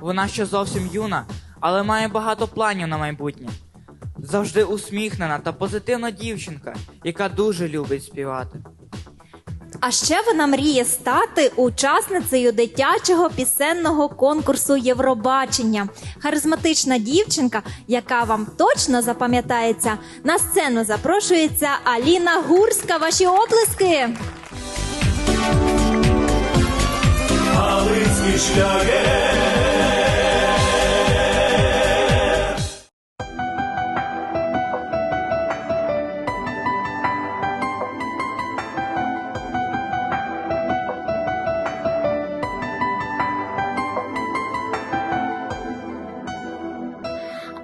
Вона ще зовсім юна, але має багато планів на майбутнє. Завжди усміхнена та позитивна дівчинка, яка дуже любить співати. А ще вона мріє стати учасницею дитячого пісенного конкурсу Євробачення. Харизматична дівчинка, яка вам точно запам'ятається. На сцену запрошується Аліна Гурська. Ваші оплески. Шлягер.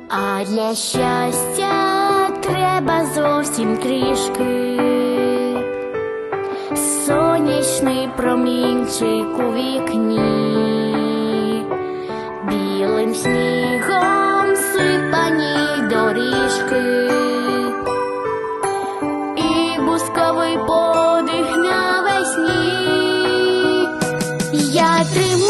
А для щастя треба зовсім трішки. Сонячний промінчик у вікні, білим снігом сипані доріжки, і бусковий подих навесні. Я тримаю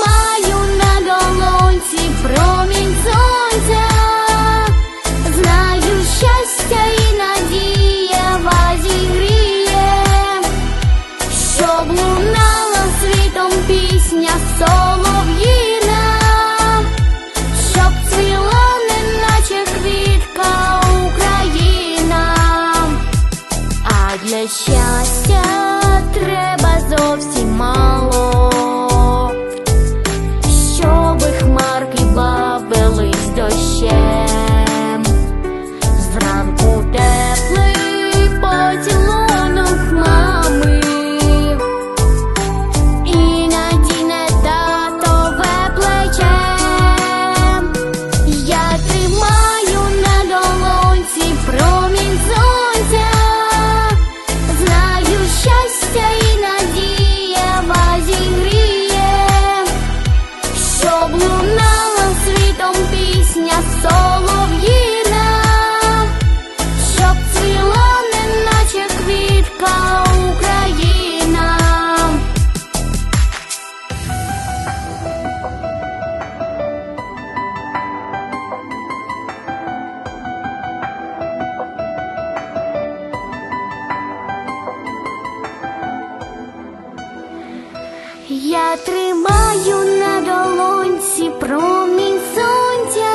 Я тримаю на долонці промінь сонця,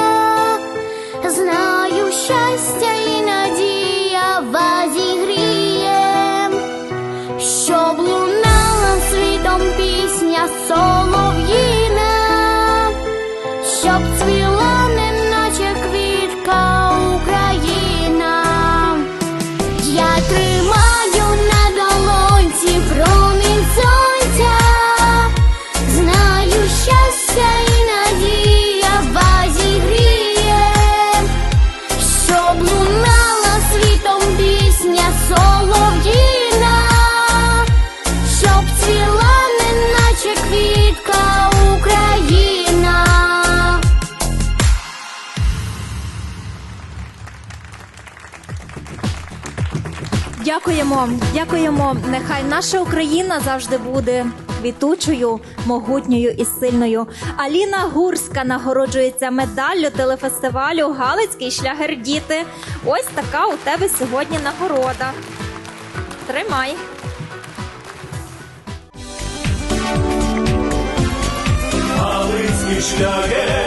знаю щастя і надія вас зігріє, щоб лунала світом пісня солов'їна, щоб цвіла, Дякуємо, дякуємо. Нехай наша Україна завжди буде квітучою, могутньою і сильною. Аліна Гурська нагороджується медаллю телефестивалю Галицький шлягер діти. Ось така у тебе сьогодні нагорода. Тримай. Галицький шлягер.